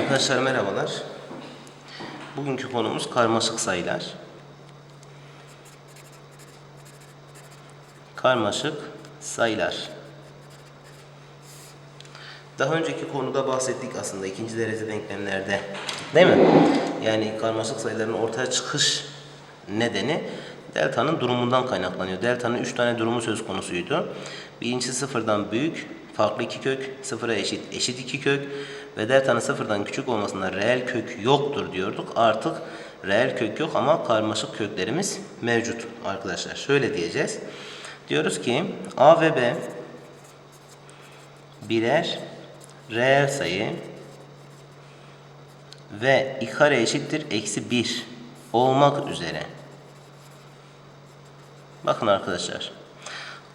Arkadaşlar merhabalar. Bugünkü konumuz karmaşık sayılar. Karmaşık sayılar. Daha önceki konuda bahsettik aslında ikinci derece denklemlerde. Değil mi? Yani karmaşık sayıların ortaya çıkış nedeni delta'nın durumundan kaynaklanıyor. Delta'nın 3 tane durumu söz konusuydu. Birincisi sıfırdan büyük, farklı iki kök, sıfıra eşit, eşit iki kök ve delta'nın sıfırdan küçük olmasında reel kök yoktur diyorduk. Artık reel kök yok ama karmaşık köklerimiz mevcut arkadaşlar. Şöyle diyeceğiz. Diyoruz ki A ve B birer reel sayı ve i kare eşittir eksi 1 olmak üzere. Bakın arkadaşlar.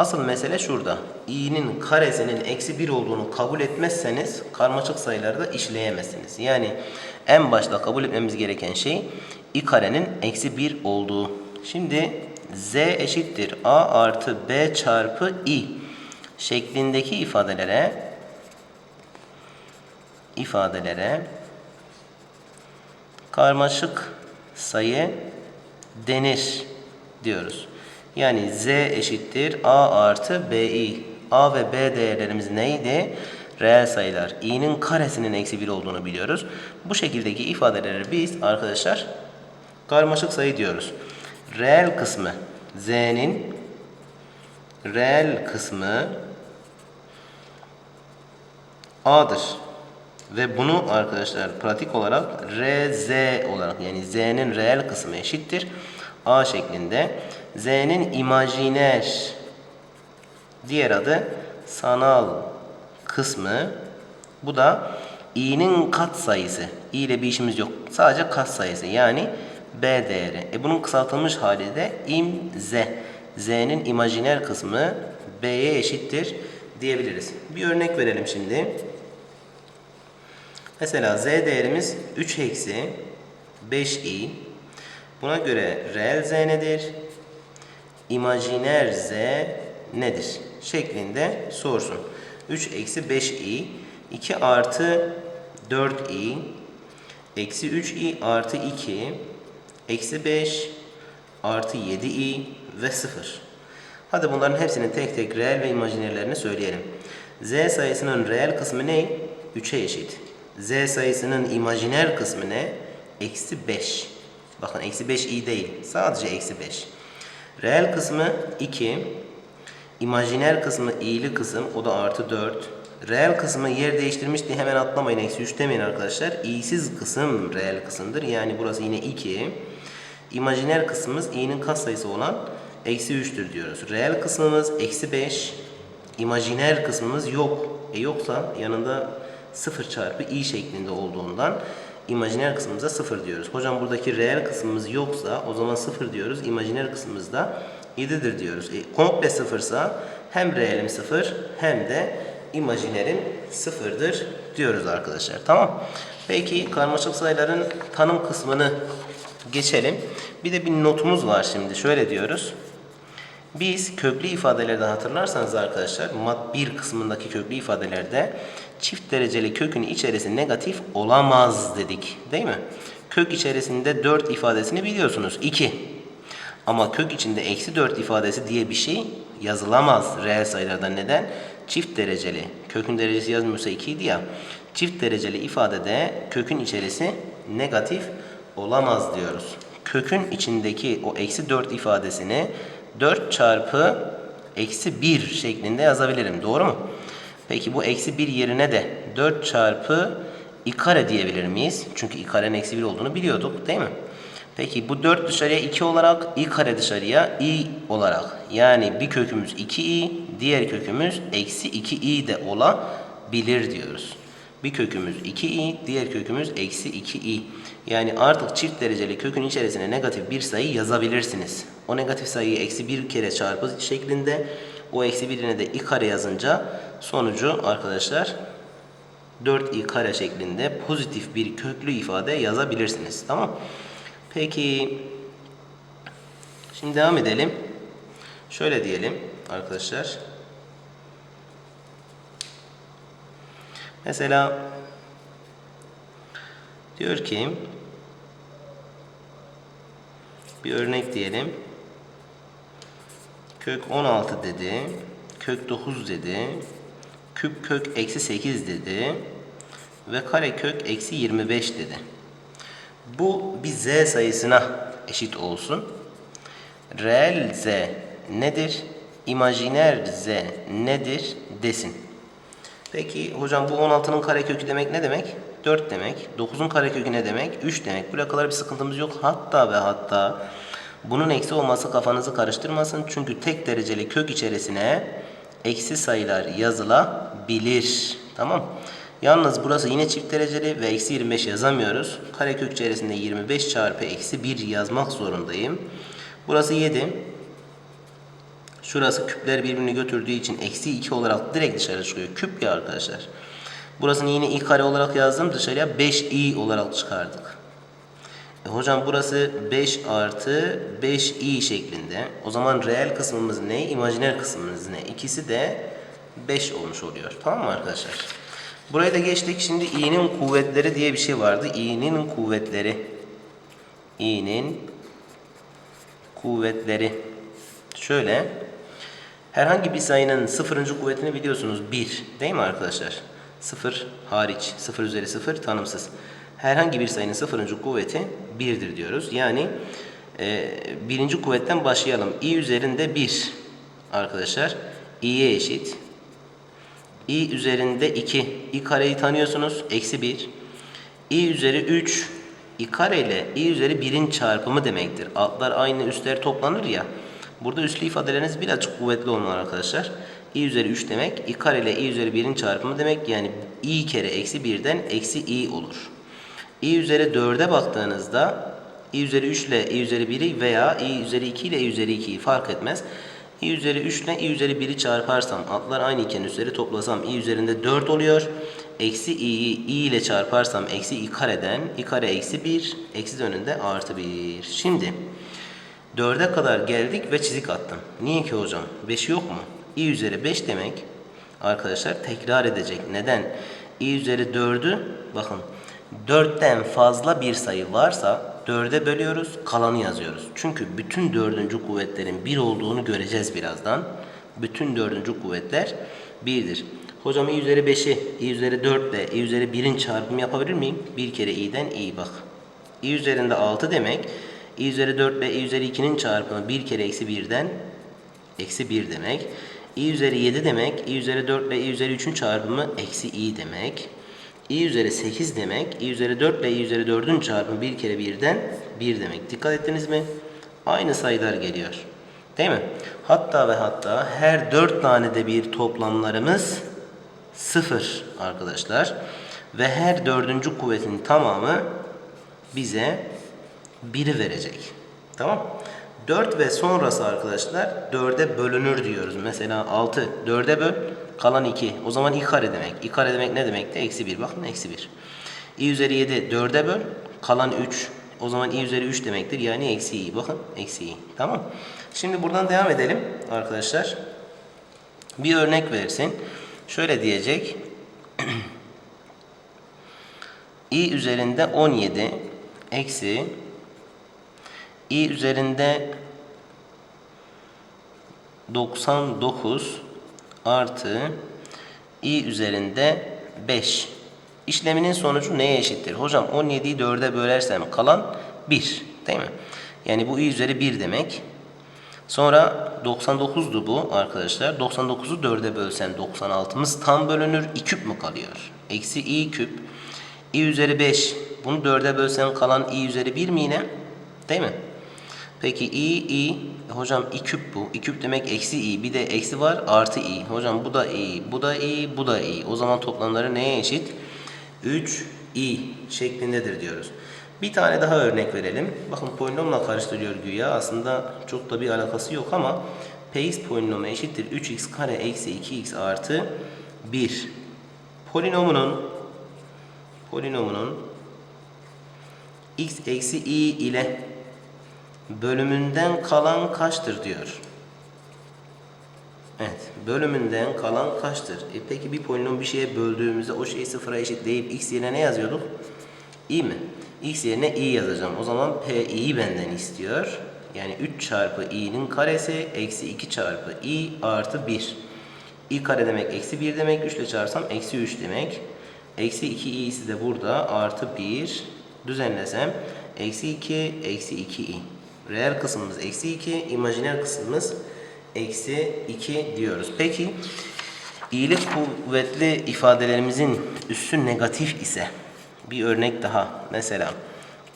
Asıl mesele şurada. i'nin karesinin eksi 1 olduğunu kabul etmezseniz karmaşık sayılarda işleyemezsiniz. Yani en başta kabul etmemiz gereken şey i karenin eksi 1 olduğu. Şimdi z eşittir a artı b çarpı i şeklindeki ifadelere ifadelere karmaşık sayı denir diyoruz. Yani z eşittir a artı bi. a ve b değerlerimiz neydi? Reel sayılar. i'nin karesinin eksi 1 olduğunu biliyoruz. Bu şekildeki ifadeleri biz arkadaşlar karmaşık sayı diyoruz. Reel kısmı z'nin reel kısmı a'dır. Ve bunu arkadaşlar pratik olarak rz olarak yani z'nin reel kısmı eşittir a şeklinde. z'nin imajiner diğer adı sanal kısmı bu da i'nin kat sayısı. i ile bir işimiz yok. Sadece kat sayısı yani b değeri. E bunun kısaltılmış hali de im z. z'nin imajiner kısmı b'ye eşittir diyebiliriz. Bir örnek verelim şimdi. Mesela z değerimiz 3 eksi 5i. Buna göre reel z nedir? İmajiner z nedir? Şeklinde sorsun. 3 eksi 5i, 2 artı 4i, eksi 3i artı 2, eksi 5 artı 7i ve 0. Hadi bunların hepsinin tek tek reel ve imajinerlerini söyleyelim. z sayısının reel kısmı ne? 3'e eşit. z sayısının imajiner kısmı ne? Eksi 5. Bakın eksi 5 i değil. Sadece eksi 5. Reel kısmı 2. İmajiner kısmı i'li kısım. O da artı 4. Reel kısmı yer değiştirmiş diye hemen atlamayın. Eksi 3 demeyin arkadaşlar. i'siz kısım reel kısımdır. Yani burası yine 2. İmajiner kısmımız i'nin katsayısı olan eksi 3'tür diyoruz. Reel kısmımız eksi 5. İmajiner kısmımız yok. E yoksa yanında 0 çarpı i şeklinde olduğundan imajiner kısmımıza 0 diyoruz. Hocam buradaki reel kısmımız yoksa o zaman 0 diyoruz. İmajiner kısmımız da 7'dir diyoruz. E, komple sıfırsa hem reelim 0 hem de imajinerim 0'dır diyoruz arkadaşlar. Tamam. Peki karmaşık sayıların tanım kısmını geçelim. Bir de bir notumuz var şimdi. Şöyle diyoruz. Biz köklü ifadelerde hatırlarsanız arkadaşlar mat 1 kısmındaki köklü ifadelerde çift dereceli kökün içerisi negatif olamaz dedik. Değil mi? Kök içerisinde 4 ifadesini biliyorsunuz. 2. Ama kök içinde eksi 4 ifadesi diye bir şey yazılamaz reel sayılardan. Neden? Çift dereceli. Kökün derecesi yazmıyorsa 2 idi ya. Çift dereceli ifadede kökün içerisi negatif olamaz diyoruz. Kökün içindeki o eksi 4 ifadesini 4 çarpı eksi 1 şeklinde yazabilirim. Doğru mu? Peki bu eksi 1 yerine de 4 çarpı i kare diyebilir miyiz? Çünkü i karenin eksi 1 olduğunu biliyorduk değil mi? Peki bu 4 dışarıya 2 olarak i kare dışarıya i olarak. Yani bir kökümüz 2i, diğer kökümüz eksi 2i de olabilir diyoruz. Bir kökümüz 2i, diğer kökümüz eksi 2i. Yani artık çift dereceli kökün içerisine negatif bir sayı yazabilirsiniz. O negatif sayıyı eksi bir kere çarpı şeklinde, o eksi birine de i kare yazınca sonucu arkadaşlar 4i kare şeklinde pozitif bir köklü ifade yazabilirsiniz. Tamam Peki şimdi devam edelim. Şöyle diyelim arkadaşlar. Mesela Diyor ki bir örnek diyelim. Kök 16 dedi. Kök 9 dedi. Küp kök eksi 8 dedi. Ve kare kök eksi 25 dedi. Bu bir z sayısına eşit olsun. Reel z nedir? İmajiner z nedir desin. Peki hocam bu 16'nın karekökü demek ne demek? 4 demek. 9'un karekökü ne demek? 3 demek. Buraya kadar bir sıkıntımız yok. Hatta ve hatta bunun eksi olması kafanızı karıştırmasın. Çünkü tek dereceli kök içerisine eksi sayılar yazılabilir. Tamam. Yalnız burası yine çift dereceli ve eksi 25 yazamıyoruz. Karekök içerisinde 25 çarpı eksi 1 yazmak zorundayım. Burası 7. Şurası küpler birbirini götürdüğü için eksi 2 olarak direkt dışarı çıkıyor. Küp ya arkadaşlar. Burasını yine i kare olarak yazdım. Dışarıya 5i olarak çıkardık. E hocam burası 5 artı 5i şeklinde. O zaman reel kısmımız ne? İmajiner kısmımız ne? İkisi de 5 olmuş oluyor. Tamam mı arkadaşlar? Buraya da geçtik. Şimdi i'nin kuvvetleri diye bir şey vardı. i'nin kuvvetleri. i'nin kuvvetleri. Şöyle. Herhangi bir sayının sıfırıncı kuvvetini biliyorsunuz 1 değil mi arkadaşlar? 0 hariç 0 üzeri 0 tanımsız. Herhangi bir sayının sıfırıncı kuvveti 1'dir diyoruz. Yani e, birinci kuvvetten başlayalım. i üzerinde 1 arkadaşlar. i'ye eşit. i üzerinde 2. i kareyi tanıyorsunuz. Eksi 1. i üzeri 3. i kare ile i üzeri 1'in çarpımı demektir. Altlar aynı üstler toplanır ya. Burada üslü ifadeleriniz birazcık kuvvetli olmalı arkadaşlar. i üzeri 3 demek. i kare ile i üzeri 1'in çarpımı demek. Yani i kere eksi 1'den eksi i olur. İ üzeri 4'e baktığınızda i üzeri 3 ile i üzeri 1'i veya i üzeri 2 ile i üzeri 2'yi fark etmez. i üzeri 3 ile i üzeri 1'i çarparsam altlar aynı iken üstleri toplasam i üzerinde 4 oluyor. Eksi i'yi i ile çarparsam eksi i kareden i kare eksi 1 eksi önünde artı 1. Şimdi 4'e kadar geldik ve çizik attım. Niye ki hocam? 5 yok mu? i üzeri 5 demek arkadaşlar tekrar edecek. Neden? i üzeri 4'ü bakın 4'ten fazla bir sayı varsa 4'e bölüyoruz, kalanı yazıyoruz. Çünkü bütün dördüncü kuvvetlerin 1 olduğunu göreceğiz birazdan. Bütün dördüncü kuvvetler 1'dir. Hocam i üzeri 5'i i üzeri 4 ile i üzeri 1'in çarpımı yapabilir miyim? Bir kere i'den i bak. i üzerinde 6 demek. i üzeri 4 ile i üzeri 2'nin çarpımı bir kere eksi 1'den eksi 1 demek. i üzeri 7 demek. i üzeri 4 ile i üzeri 3'ün çarpımı eksi i demek. İ üzeri 8 demek. i üzeri 4 ile i üzeri 4'ün çarpımı bir kere 1'den 1 demek. Dikkat ettiniz mi? Aynı sayılar geliyor. Değil mi? Hatta ve hatta her 4 tane de bir toplamlarımız 0 arkadaşlar. Ve her dördüncü kuvvetin tamamı bize 1'i verecek. Tamam 4 ve sonrası arkadaşlar 4'e bölünür diyoruz. Mesela 6 4'e böl kalan 2. O zaman i kare demek. i kare demek ne demekti? Eksi 1. Bakın eksi 1. i üzeri 7 4'e böl kalan 3. O zaman i üzeri 3 demektir. Yani eksi i. Bakın eksi i. Tamam. Şimdi buradan devam edelim arkadaşlar. Bir örnek versin. Şöyle diyecek. i üzerinde 17 eksi i üzerinde 99 artı i üzerinde 5. İşleminin sonucu neye eşittir? Hocam 17'yi 4'e bölersem kalan 1 değil mi? Yani bu i üzeri 1 demek. Sonra 99'du bu arkadaşlar. 99'u 4'e bölsem 96'mız tam bölünür. 2 küp mü kalıyor? Eksi i küp. i üzeri 5. Bunu 4'e bölsem kalan i üzeri 1 mi yine? Değil mi? Peki i, i. Hocam i küp bu. i küp demek eksi i. Bir de eksi var artı i. Hocam bu da i, bu da i, bu da i. O zaman toplamları neye eşit? 3 i şeklindedir diyoruz. Bir tane daha örnek verelim. Bakın polinomla karıştırıyor güya. Aslında çok da bir alakası yok ama Px polinomu eşittir 3x kare eksi 2x artı 1. Polinomunun polinomunun x eksi i ile bölümünden kalan kaçtır diyor. Evet, bölümünden kalan kaçtır? E peki bir polinom bir şeye böldüğümüzde o şeyi sıfıra eşitleyip x yerine ne yazıyorduk? İyi mi? X yerine i yazacağım. O zaman p i'yi benden istiyor. Yani 3 çarpı i'nin karesi eksi 2 çarpı i artı 1. i kare demek eksi 1 demek. 3 ile çarpsam eksi 3 demek. Eksi 2 i'si de burada artı 1. Düzenlesem eksi 2 eksi 2 i. Reel kısmımız eksi 2, imajiner kısmımız eksi 2 diyoruz. Peki iyilik kuvvetli ifadelerimizin üssü negatif ise bir örnek daha. Mesela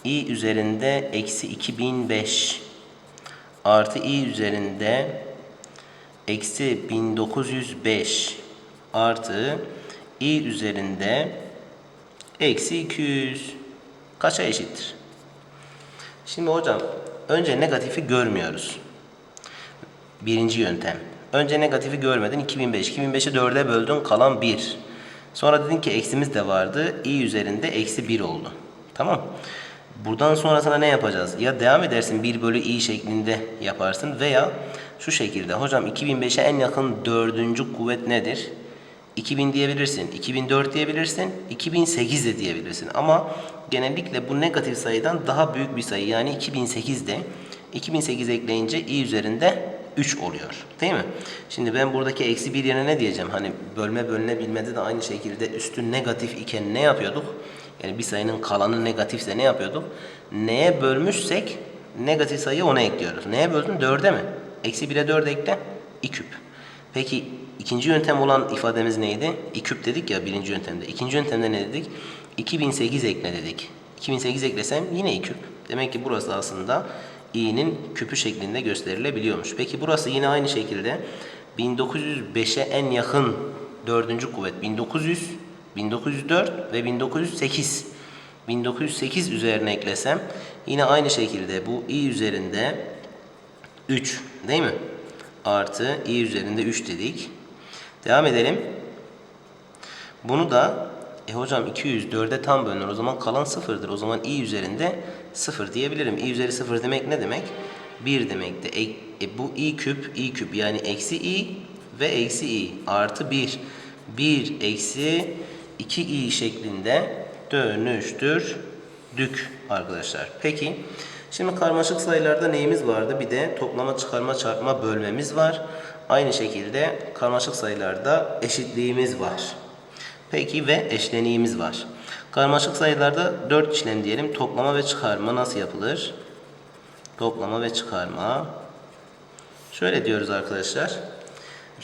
i üzerinde eksi 2005 artı i üzerinde eksi 1905 artı i üzerinde eksi 200 kaça eşittir? Şimdi hocam önce negatifi görmüyoruz. Birinci yöntem. Önce negatifi görmedin 2005. 2005'i 4'e böldün kalan 1. Sonra dedin ki eksimiz de vardı. i üzerinde eksi 1 oldu. Tamam. Buradan sonrasına ne yapacağız? Ya devam edersin 1 bölü i şeklinde yaparsın veya şu şekilde. Hocam 2005'e en yakın dördüncü kuvvet nedir? 2000 diyebilirsin, 2004 diyebilirsin, 2008 de diyebilirsin. Ama genellikle bu negatif sayıdan daha büyük bir sayı yani 2008'de 2008 ekleyince i üzerinde 3 oluyor. Değil mi? Şimdi ben buradaki eksi 1 yerine ne diyeceğim? Hani bölme bölünebilmede de aynı şekilde üstü negatif iken ne yapıyorduk? Yani bir sayının kalanı negatifse ne yapıyorduk? Neye bölmüşsek negatif sayıyı ona ekliyoruz. Neye böldün? 4'e mi? Eksi 1'e 4 ekle. i küp. Peki ikinci yöntem olan ifademiz neydi? i küp dedik ya birinci yöntemde. İkinci yöntemde ne dedik? 2008 ekle dedik. 2008 eklesem yine i küp. Demek ki burası aslında i'nin küpü şeklinde gösterilebiliyormuş. Peki burası yine aynı şekilde 1905'e en yakın dördüncü kuvvet 1900, 1904 ve 1908. 1908 üzerine eklesem yine aynı şekilde bu i üzerinde 3 değil mi? Artı i üzerinde 3 dedik. Devam edelim. Bunu da e hocam 204'e tam bölünür. O zaman kalan sıfırdır. O zaman i üzerinde 0 diyebilirim. i üzeri 0 demek ne demek? 1 demek de. E, e, bu i küp, i küp yani eksi i ve eksi i artı 1. 1 eksi 2i şeklinde dönüştürdük arkadaşlar. Peki şimdi karmaşık sayılarda neyimiz vardı? Bir de toplama, çıkarma, çarpma, bölmemiz var. Aynı şekilde karmaşık sayılarda eşitliğimiz var. Peki ve eşleniğimiz var. Karmaşık sayılarda 4 işlem diyelim. Toplama ve çıkarma nasıl yapılır? Toplama ve çıkarma. Şöyle diyoruz arkadaşlar.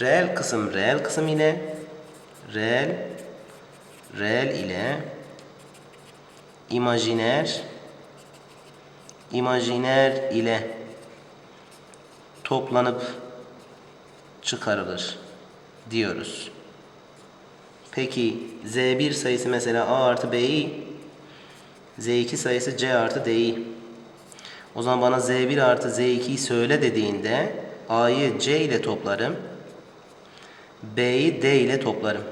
Reel kısım reel kısım ile reel reel ile imajiner imajiner ile toplanıp çıkarılır diyoruz. Peki Z1 sayısı mesela A artı B'yi Z2 sayısı C artı D'yi o zaman bana Z1 artı Z2'yi söyle dediğinde A'yı C ile toplarım. B'yi D ile toplarım.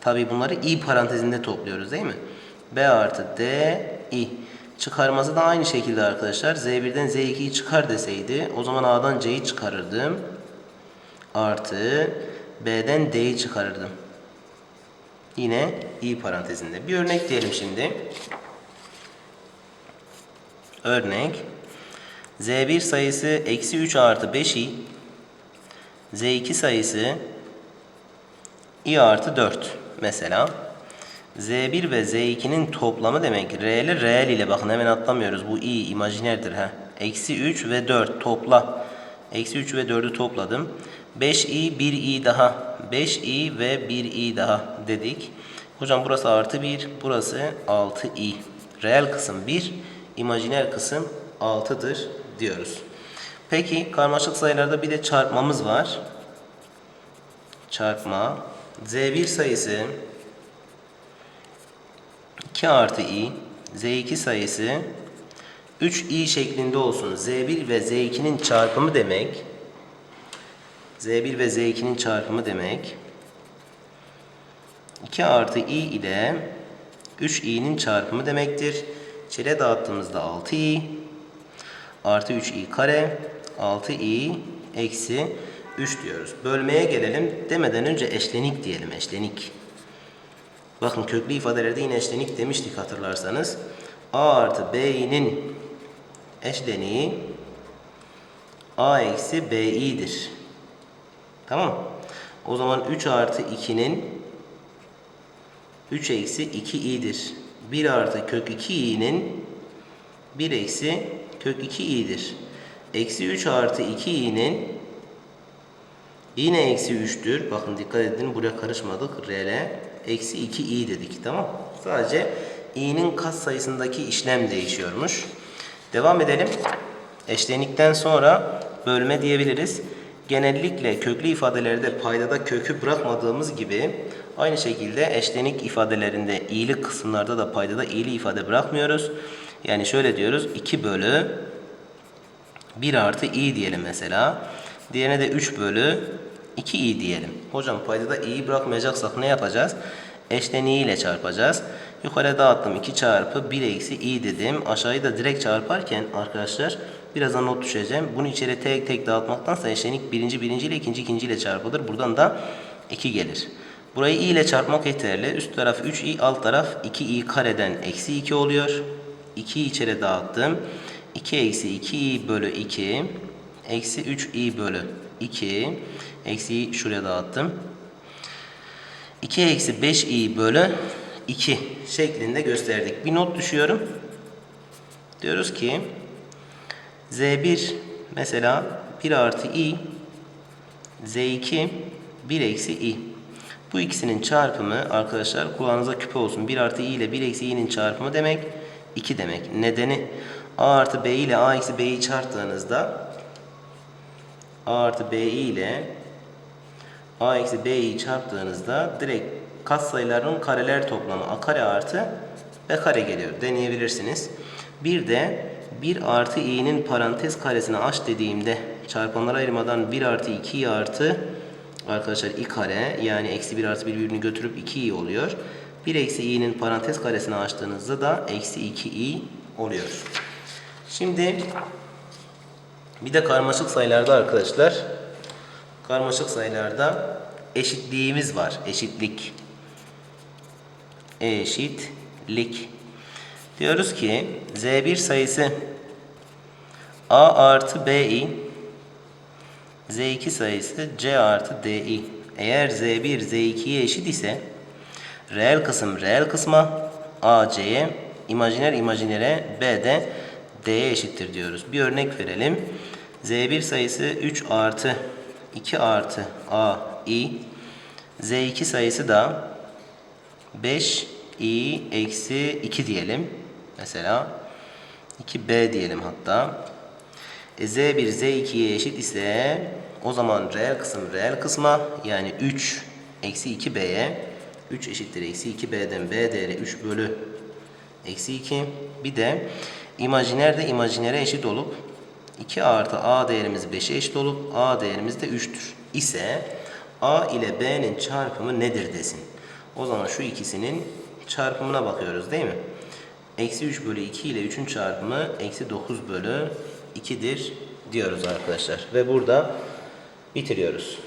Tabi bunları i parantezinde topluyoruz değil mi? B artı D i. Çıkarması da aynı şekilde arkadaşlar. Z1'den Z2'yi çıkar deseydi o zaman A'dan C'yi çıkarırdım. Artı B'den D'yi çıkarırdım. Yine i parantezinde. Bir örnek diyelim şimdi. Örnek. Z1 sayısı eksi 3 artı 5i. Z2 sayısı i artı 4 mesela. Z1 ve Z2'nin toplamı demek. R'li reel ile bakın hemen atlamıyoruz. Bu i imajinerdir. ha. Eksi 3 ve 4 topla. Eksi 3 ve 4'ü topladım. 5i 1i daha. 5i ve 1i daha dedik. Hocam burası artı 1. Burası 6i. Reel kısım 1. imajiner kısım 6'dır diyoruz. Peki karmaşık sayılarda bir de çarpmamız var. Çarpma. Z1 sayısı 2 artı i. Z2 sayısı 3i şeklinde olsun. Z1 ve Z2'nin çarpımı demek. Z1 ve Z2'nin çarpımı demek. 2 artı i ile 3i'nin çarpımı demektir. Çile dağıttığımızda 6i artı 3i kare 6i eksi 3 diyoruz. Bölmeye gelelim. Demeden önce eşlenik diyelim. Eşlenik. Bakın köklü ifadelerde yine eşlenik demiştik hatırlarsanız. A artı B'nin eşleniği A eksi BI'dir. Tamam? O zaman 3 artı 2'nin 3 eksi 2i'dir. 1 artı kök 2i'nin 1 eksi kök 2i'dir. Eksi 3 artı 2i'nin yine eksi 3'tür. Bakın dikkat edin buraya karışmadık. RL eksi 2i dedik. Tamam Sadece i'nin kat sayısındaki işlem değişiyormuş. Devam edelim. Eşlenikten sonra bölme diyebiliriz. Genellikle köklü ifadelerde paydada kökü bırakmadığımız gibi aynı şekilde eşlenik ifadelerinde i'li kısımlarda da paydada i'li ifade bırakmıyoruz. Yani şöyle diyoruz 2 bölü 1 artı i diyelim mesela. Diğerine de 3 bölü 2i diyelim. Hocam paydada i'yi bırakmayacaksak ne yapacağız? Eşleniği ile çarpacağız. Yukarı dağıttım 2 çarpı 1 eksi i dedim. Aşağıyı da direkt çarparken arkadaşlar birazdan not düşeceğim. Bunu içeri tek tek dağıtmaktansa eşlenik birinci birinci ile ikinci ikinci ile çarpılır. Buradan da 2 gelir. Burayı i ile çarpmak yeterli. Üst taraf 3i, alt taraf 2i kareden eksi 2 oluyor. 2'yi içeri dağıttım. 2 eksi 2i bölü 2 eksi 3i bölü 2 eksiyi şuraya dağıttım. 2 eksi 5i bölü 2 şeklinde gösterdik. Bir not düşüyorum. Diyoruz ki z1 mesela 1 artı i z2 1 eksi i. Bu ikisinin çarpımı arkadaşlar kulağınıza küpe olsun. 1 artı i ile 1 eksi i'nin çarpımı demek 2 demek. Nedeni a artı b ile a eksi b'yi çarptığınızda a artı b ile a eksi b'yi çarptığınızda direkt katsayıların kareler toplamı a kare artı b kare geliyor. Deneyebilirsiniz. Bir de 1 artı i'nin parantez karesini aç dediğimde çarpanlara ayırmadan 1 artı 2 artı arkadaşlar i kare yani eksi 1 artı 1 birbirini götürüp 2i oluyor. 1 eksi i'nin parantez karesini açtığınızda da eksi 2i oluyor. Şimdi bir de karmaşık sayılarda arkadaşlar karmaşık sayılarda eşitliğimiz var. Eşitlik. Eşitlik. Diyoruz ki Z1 sayısı A artı BI Z2 sayısı C artı DI. Eğer Z1 Z2'ye eşit ise reel kısım reel kısma A C'ye, imajiner imajinere B de D'ye eşittir diyoruz. Bir örnek verelim. Z1 sayısı 3 artı 2 artı A i Z2 sayısı da 5 i eksi 2 diyelim. Mesela 2b diyelim hatta. E, z1 z2'ye eşit ise o zaman reel kısım reel kısma yani 3 eksi 2b'ye 3 eşittir eksi 2b'den b değeri 3 bölü eksi 2. Bir de imajiner de imajinere eşit olup 2 artı a değerimiz 5'e eşit olup a değerimiz de 3'tür. İse a ile b'nin çarpımı nedir desin. O zaman şu ikisinin çarpımına bakıyoruz değil mi? Eksi 3 bölü 2 ile 3'ün çarpımı eksi 9 bölü 2'dir diyoruz arkadaşlar. Ve burada bitiriyoruz.